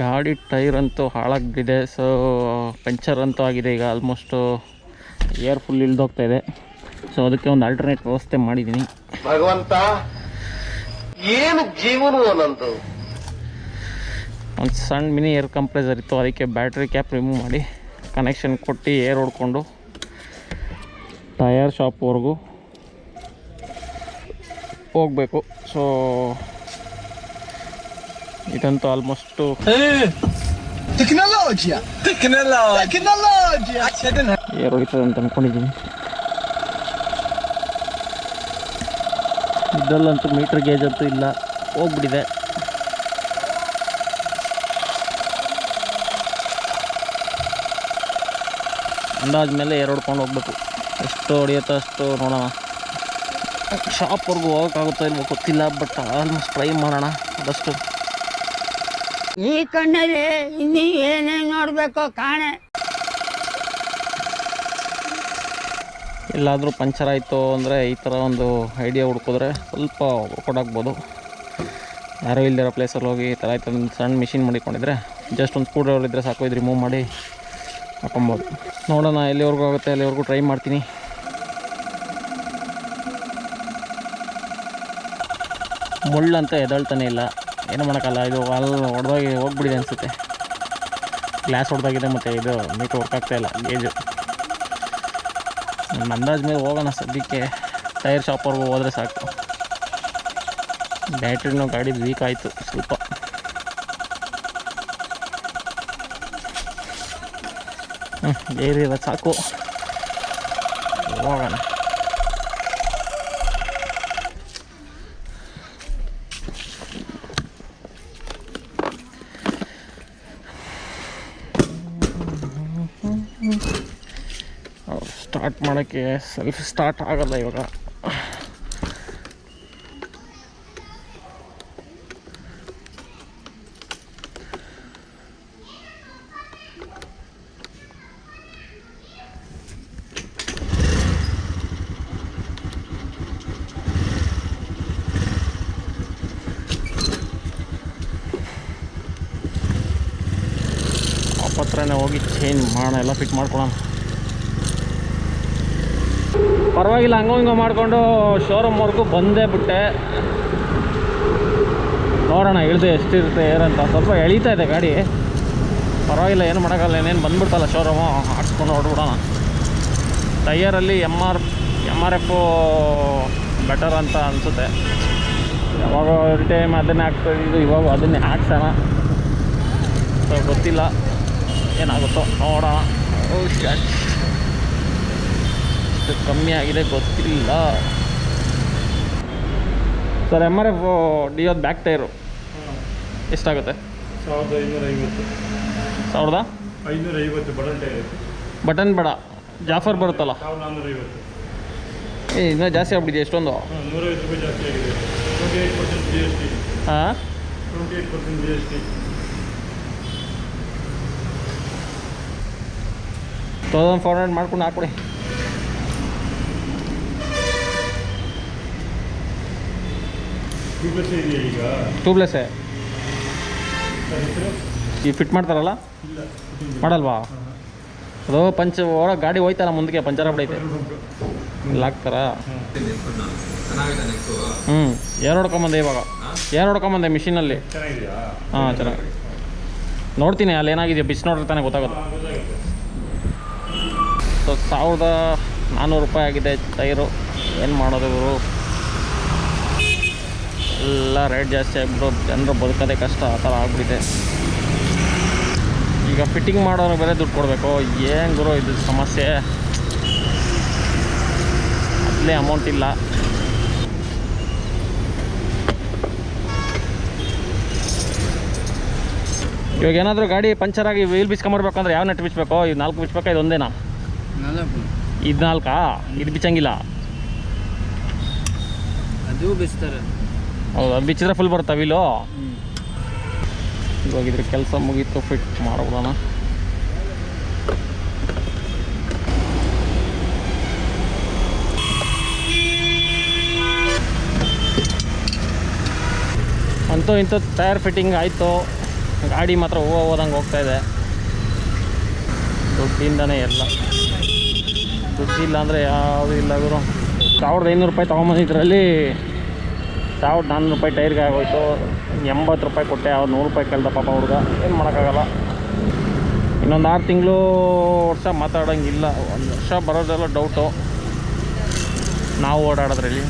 ಗಾಡಿ ಟೈರ್ ಅಂತೂ ಹಾಳಾಗಿದೆ ಸೊ ಪಂಚರ್ ಅಂತೂ ಆಗಿದೆ ಈಗ ಆಲ್ಮೋಸ್ಟು ಏರ್ ಫುಲ್ ಇಳ್ದೋಗ್ತಾ ಇದೆ. ಸೊ ಅದಕ್ಕೆ ಒಂದು ಆಲ್ಟರ್ನೇಟ್ ವ್ಯವಸ್ಥೆ ಮಾಡಿದ್ದೀನಿ ಭಗವಂತ ಏನು ಜೀವನ ನಂದು ಒಂದು ಸಣ್ಣ ಮಿನಿ ಏರ್ ಕಂಪ್ರೆಸರ್ ಇತ್ತು ಅದಕ್ಕೆ ಬ್ಯಾಟ್ರಿ ಕ್ಯಾಪ್ ರಿಮೂವ್ ಮಾಡಿ ಕನೆಕ್ಷನ್ ಕೊಟ್ಟು ಏರ್ ಹೊಡ್ಕೊಂಡು ಟಯರ್ ಶಾಪ್ವರೆಗೂ ಹೋಗಬೇಕು. ಸೊ ಇದಂತೂ ಆಲ್ಮೋಸ್ಟ್! ಏರ್ ಹೊಡಿತದೆ ಅಂತ ಅಂದ್ಕೊಂಡಿದ್ದೀನಿ ಇದಲ್ಲಂತೂ ಮೀಟ್ರ್ ಗೇಜ್ ಅಂತೂ ಇಲ್ಲ. ಹೋಗ್ಬಿಟ್ಟಿದೆ ಅಂದಾಜ್ ಮೇಲೆ ಏರ್ ಹೊಡ್ಕೊಂಡು ಹೋಗ್ಬೇಕು. ಎಷ್ಟು ಹೊಡಿಯುತ್ತೋ ಅಷ್ಟು ನೋಡೋಣ. ಶಾಪ್ವರೆಗೂ ಹೋಗೋಕ್ಕಾಗುತ್ತೋ ಇಲ್ವೋ ಗೊತ್ತಿಲ್ಲ ಬಟ್ ಆಲ್ಮೋಸ್ಟ್ ಟ್ರೈ ಮಾಡೋಣ. ಆದಷ್ಟು ಈ ಕಣ್ಣಲ್ಲಿ ಇನ್ನೀ ಏನೇನ್ ನೋಡ್ಬೇಕು ಕಾಣೆ. ಎಲ್ಲಾದರೂ ಪಂಚರ್ ಆಯಿತು ಅಂದರೆ ಈ ಥರ ಒಂದು ಐಡಿಯಾ ಹುಡ್ಕಿದ್ರೆ ಸ್ವಲ್ಪ ಕೊಡಾಕ್ಬೋದು ಯಾರೋ ಇಲ್ದಿರೋ ಪ್ಲೇಸಲ್ಲಿ ಹೋಗಿ ಈ ಥರ ಆಯ್ತು ಒಂದು ಸಣ್ಣ ಮಿಷಿನ್ ಮಾಡಿಕೊಂಡಿದ್ರೆ ಜಸ್ಟ್ ಒಂದು ಸ್ಕೂಡ್ರೈವರ್ ಇದ್ದರೆ ಸಾಕು ಇದು ರಿಮೂವ್ ಮಾಡಿ ಹಾಕೊಬೋದು. ನೋಡೋಣ, ಎಲ್ಲಿವರೆಗೂ ಆಗುತ್ತೆ ಅಲ್ಲಿವರೆಗೂ ಟ್ರೈ ಮಾಡ್ತೀನಿ. ಮುಳ್ಳಂತ ಎದಳ್ತಾನೆ ಇಲ್ಲ. ಏನು ಮಾಡೋಕ್ಕಲ್ಲ, ಇದು ಅಲ್ಲಿ ಹೊಡೆದೋಗಿ ಹೋಗ್ಬಿಡಿದೆ ಅನಿಸುತ್ತೆ. ಗ್ಲಾಸ್ ಹೊಡೆದಾಗಿದೆ ಮತ್ತು ಇದು ಮೀಟರ್ ವರ್ಕ್ ಆಗ್ತಾ ಇಲ್ಲ, ಗೇಜು. ನನ್ನ ಅಂದಾಜ್ ಮೇಲೆ ಹೋಗೋಣ ಸದ್ಯಕ್ಕೆ. ಟೈರ್ ಶಾಪ್ವರೆಗೂ ಹೋದರೆ ಸಾಕು. ಬ್ಯಾಟ್ರಿನೂ ಗಾಡಿ ವೀಕ್ ಆಯಿತು, ಸ್ವಲ್ಪ. ಹ್ಞೂ ಏರಿರೋದು ಸಾಕು. ಹೋಗೋಣ. ಸ್ಟಾರ್ಟ್ ಮಾಡೋಕ್ಕೆ ಸೆಲ್ಫ್ ಸ್ಟಾರ್ಟ್ ಆಗಲ್ಲ ಇವಾಗ. ಹತ್ರನೇ ಹೋಗಿ ಚೇಂಜ್ ಮಾಡೋಣ, ಎಲ್ಲ ಫಿಟ್ ಮಾಡ್ಕೊಳ್ಳೋಣ. ಪರವಾಗಿಲ್ಲ, ಹಂಗೋ ಹಿಂಗೋ ಮಾಡಿಕೊಂಡು ಶೋರೂಮ್ವರೆಗೂ ಬಂದೇ ಬಿಟ್ಟೆ. ನೋಡೋಣ, ಇಳಿದು ಎಷ್ಟಿರುತ್ತೆ ಏನಂತ ಸ್ವಲ್ಪ ಎಳೀತಾ ಇದೆ ಗಾಡಿ. ಪರವಾಗಿಲ್ಲ, ಏನು ಮಾಡೋಕ್ಕಲ್ಲ ಏನೇನು ಬಂದುಬಿಡ್ತಲ್ಲ ಶೋರೂಮು ಹಾಕ್ಸ್ಕೊಂಡು ಹೊಡ್ಬಿಡೋಣ. ಟೈಯರಲ್ಲಿ M R M R F better ಅಂತ ಅನಿಸುತ್ತೆ. ಯಾವಾಗ ಟೈಮ್ ಅದನ್ನೇ ಹಾಕ್ತಾ ಇದು ಇವಾಗ ಅದನ್ನೇ ಹಾಕ್ಸೋಣ. ಸೊ ಗೊತ್ತಿಲ್ಲ. ಏನಾಗುತ್ತೋ ನೋಡೋಣ. ಎಷ್ಟು ಕಮ್ಮಿ ಆಗಿದೆ ಗೊತ್ತಿಲ್ಲ. ಸರ್ ಎಂ ಆರ್ ಎಫ್ ಡಿಯೋದ್ ಬ್ಯಾಕ್ ಟೈರು ಎಷ್ಟಾಗುತ್ತೆ? ಸಾವಿರದ ಐನೂರ ಐವತ್ತು ಸಾವಿರದ ಐನೂರ ಐವತ್ತು ಟೈರ್ ಬಟನ್ ಬೇಡ. ಜಾಫರ್ ಬರುತ್ತಲ್ಲ? ಸಾವಿರದ ನಾನ್ನೂರ ಐವತ್ತು ಏ ಇನ್ನೂ ಜಾಸ್ತಿ ಆಗ್ಬಿಟ್ಟಿದೆ ಎಷ್ಟೊಂದು ಹಾಂ ನೂರೈವತ್ತು ರೂಪಾಯಿ ಜಾಸ್ತಿ ಆಗಿದೆ. Twenty eight percent G S T ಹಾಂ? Twenty eight percent G S T thousand four hundred ಮಾಡ್ಕೊಂಡು ಈಗ. ಟ್ಯೂಬ್ಲೆಸ್ಸೇ ಈ ಫಿಟ್ ಮಾಡ್ತಾರಲ್ಲ? ಮಾಡಲ್ವಾ? ಅದು ಪಂಚ ಹೊರ ಗಾಡಿ ಹೋಯ್ತಲ್ಲ ಮುಂದಕ್ಕೆ ಪಂಚರ್ ಆಗ್ಬಿಡೈತೆ ಇಲ್ಲಿ ಹಾಕ್ತಾರಾ ಹ್ಞೂ ಏರ್ ಹೊಡ್ಕೊಂಬಂದೆ ಇವಾಗ. ಏರ್ ಹೊಡ್ಕೊಂಬಂದೆ ಮಿಷಿನಲ್ಲಿ. ಹಾಂ ಚೆನ್ನಾಗಿ. ನೋಡ್ತೀನಿ ಅಲ್ಲಿ ಏನಾಗಿದೆ ಬಿಸಿ ನೋಡಿರ್ತಾನೆ ತಾನೇ ಗೊತ್ತಾಗೋದು. ಸಾವಿರದ ನಾನ್ನೂರು ರೂಪಾಯಿ ಆಗಿದೆ ಟೈರು. ಏನು ಮಾಡೋದು ಇವರು? ಎಲ್ಲ ರೇಟ್ ಜಾಸ್ತಿ ಆಗಿಬಿಟ್ಟು ಜನರು ಬದುಕೋದೇ ಕಷ್ಟ, ಆ ಥರ ಆಗಿಬಿಟ್ಟಿದೆ. ಈಗ ಫಿಟ್ಟಿಂಗ್ ಮಾಡೋರು ಬೇರೆ ದುಡ್ಡು ಕೊಡಬೇಕು. ಏನು ಗುರು ಇದು ಸಮಸ್ಯೆ? ಅಲ್ಲೇ ಅಮೌಂಟ್ ಇಲ್ಲ. ಇವಾಗ ಏನಾದರೂ ಗಾಡಿ ಪಂಚರ್ ಆಗಿ ವೀಲ್ ಬಿಸ್ಕೊಂಬರ್ಬೇಕಂದ್ರೆ ಯಾವ ನೆಟ್ ಬಿಚ್ಚಬೇಕು ಇದು ನಾಲ್ಕು ಬಿಚ್ಚಬೇಕು ಇದು ಒಂದೇನಾ ಇದು ನಾಲ್ಕಾ? ಇದು ಬಿಚ್ಚಂಗಿಲ್ಲ. ಅದು ಬಿಚ್ತಾರೆ. ಹೌದು? ಬಿಚ್ಚಿದ್ರೆ ಫುಲ್ ಬರುತ್ತಾ ವಿಲೋ ಇವಾಗ ಇದ್ರ ಕೆಲಸ ಮುಗೀತು ಫಿಟ್ ಮಾಡೋಣ ಅಂತೂ ಇಂಥ ಟೈರ್ ಫಿಟ್ಟಿಂಗ್ ಆಯಿತು. ಗಾಡಿ ಮಾತ್ರ ಹೋಗೋದಂಗೆ ಹೋದಂಗೆ ಹೋಗ್ತಾ ಇದೆ. ದುಡ್ಡಿಂದನೇ ಎಲ್ಲ. ದುಡ್ಡಿಲ್ಲ ಅಂದರೆ ಯಾವುದೂ ಇಲ್ಲ ಗುರು. ಸಾವಿರದ ಐನೂರು ರೂಪಾಯಿ ತೊಗೊಂಬಂದಿದ್ರಲ್ಲಿ ಸಾವಿರದ ನಾನ್ನೂರು ರೂಪಾಯಿ ಟೈರ್ಗೆ ಆಗೋಯ್ತು. ಎಂಬತ್ತು ರೂಪಾಯಿ ಕೊಟ್ಟೆ, ಅವ್ರು ನೂರು ರೂಪಾಯಿ ಕೇಳ್ದ ಪಾಪ ಹುಡುಗ. ಏನು ಮಾಡೋಕ್ಕಾಗಲ್ಲ. ಇನ್ನೊಂದು ಆರು ತಿಂಗಳು ವರ್ಷ ಮಾತಾಡೋಂಗಿಲ್ಲ. ಒಂದು ವರ್ಷ ಬರೋದೆಲ್ಲ ಡೌಟು ನಾವು ಓಡಾಡೋದ್ರಲ್ಲಿ.